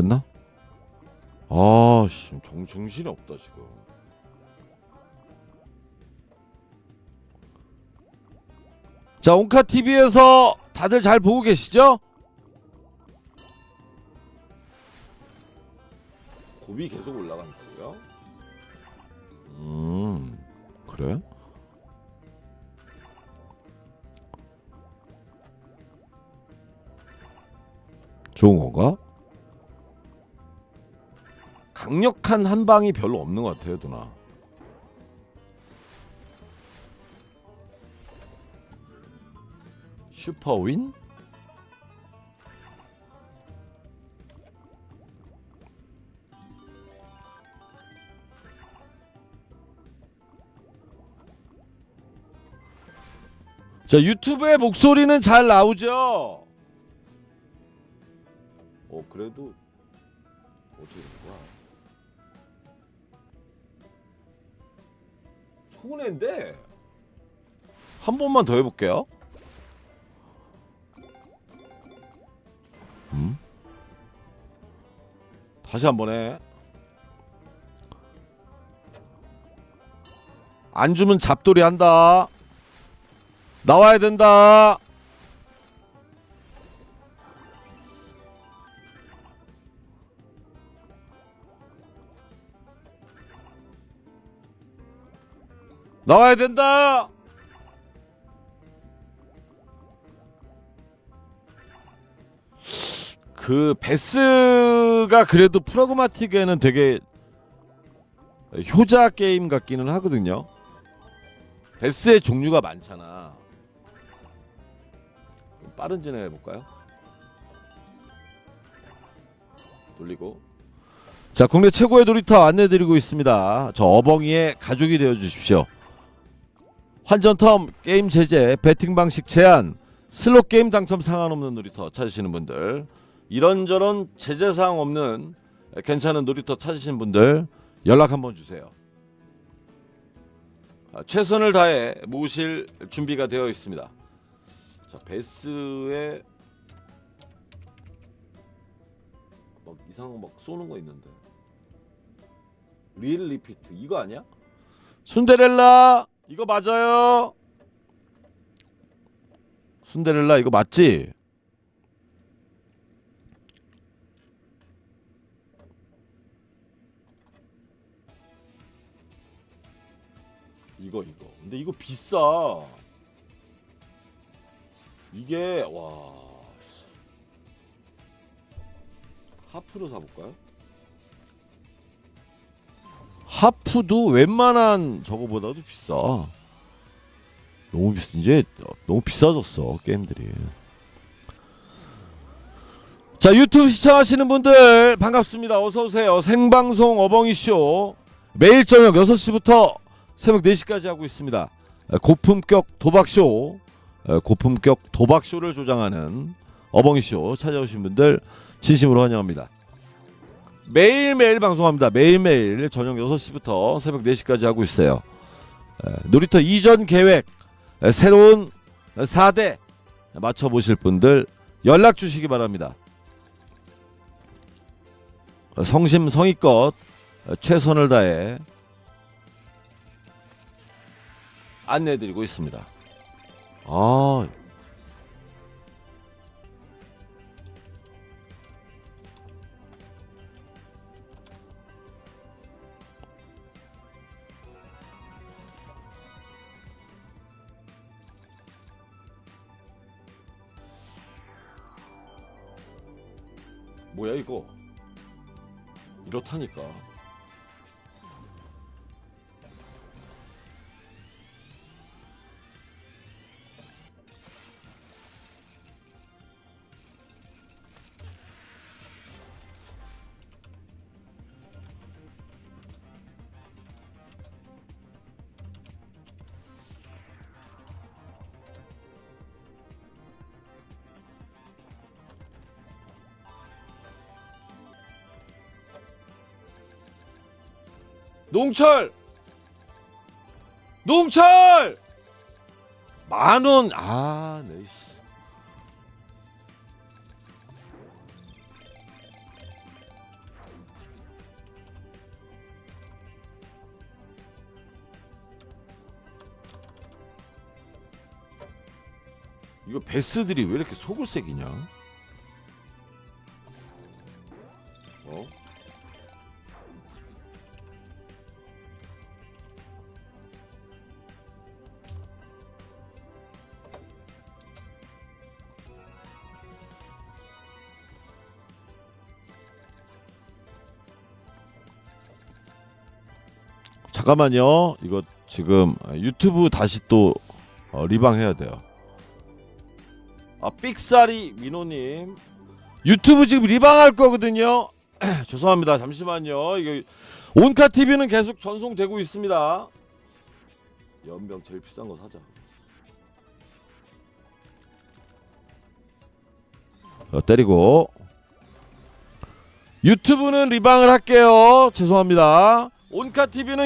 됐나? 아 씨 정 정신이 없다 지금. 자 온카 TV에서 다들 잘 보고 계시죠? 곱이 계속 올라간다고요? 음 그래? 좋은 건가? 강력한 한 방이 별로 없는 것 같아요, 누나. 슈퍼윈? 자 유튜브의 목소리는 잘 나오죠? 어 그래도 어떻게 된 거야? 손해인데 한 번만 더 해볼게요. 음? 다시 한 번 해. 안 주면 잡돌이 한다. 나와야 된다. 나와야 된다. 그 베스가 그래도 프라그마틱에는 되게 효자 게임 같기는 하거든요. 베스의 종류가 많잖아. 좀 빠른 진행 해 볼까요? 돌리고. 자, 국내 최고의 놀이터 안내드리고 있습니다. 저 어벙이의 가족이 되어 주십시오. 환전텀 게임 제재 배팅 방식 제한 슬롯 게임 당첨 상관없는 놀이터 찾으시는 분들 이런저런 제재 사항 없는 괜찮은 놀이터 찾으시는 분들 연락 한번 주세요. 아, 최선을 다해 모실 준비가 되어 있습니다. 자 베스에 막 이상한 막 쏘는 거 있는데 릴 리피트 이거 아니야? 순데렐라 이거 맞아요. 순데렐라 이거 맞지? 이거 이거. 근데 이거 비싸. 이게 와. 하프로 사볼까요? 하프도 웬만한 저거보다도 비싸. 너무 비싸. 이제 너무 비싸졌어 게임들이. 자 유튜브 시청하시는 분들 반갑습니다. 어서 오세요. 생방송 어벙이 쇼 매일 저녁 6시부터 새벽 4시까지 하고 있습니다. 고품격 도박쇼, 고품격 도박쇼를 조장하는 어벙이 쇼 찾아오신 분들 진심으로 환영합니다. 매일매일 방송합니다. 매일매일 저녁 6시부터 새벽 4시까지 하고 있어요. 놀이터 이전 계획, 새로운 4대 맞춰보실 분들 연락 주시기 바랍니다. 성심성의껏 최선을 다해 안내해드리고 있습니다. 아, 뭐야 이거? 이렇다니까. 농철! 농철! 만원! 아, 네, 나이스. 이거 베스들이 왜 이렇게 속을 새기냐? 잠깐만요. 이거 지금 유튜브 다시 또 어, 리방해야 돼요. 아 삑사리 민호님 유튜브 지금 리방할 거거든요. 죄송합니다. 잠시만요. 이거 온카 TV는 계속 전송되고 있습니다. 연병 제일 비싼 거 사자. 어, 때리고 유튜브는 리방을 할게요. 죄송합니다. 온카 TV는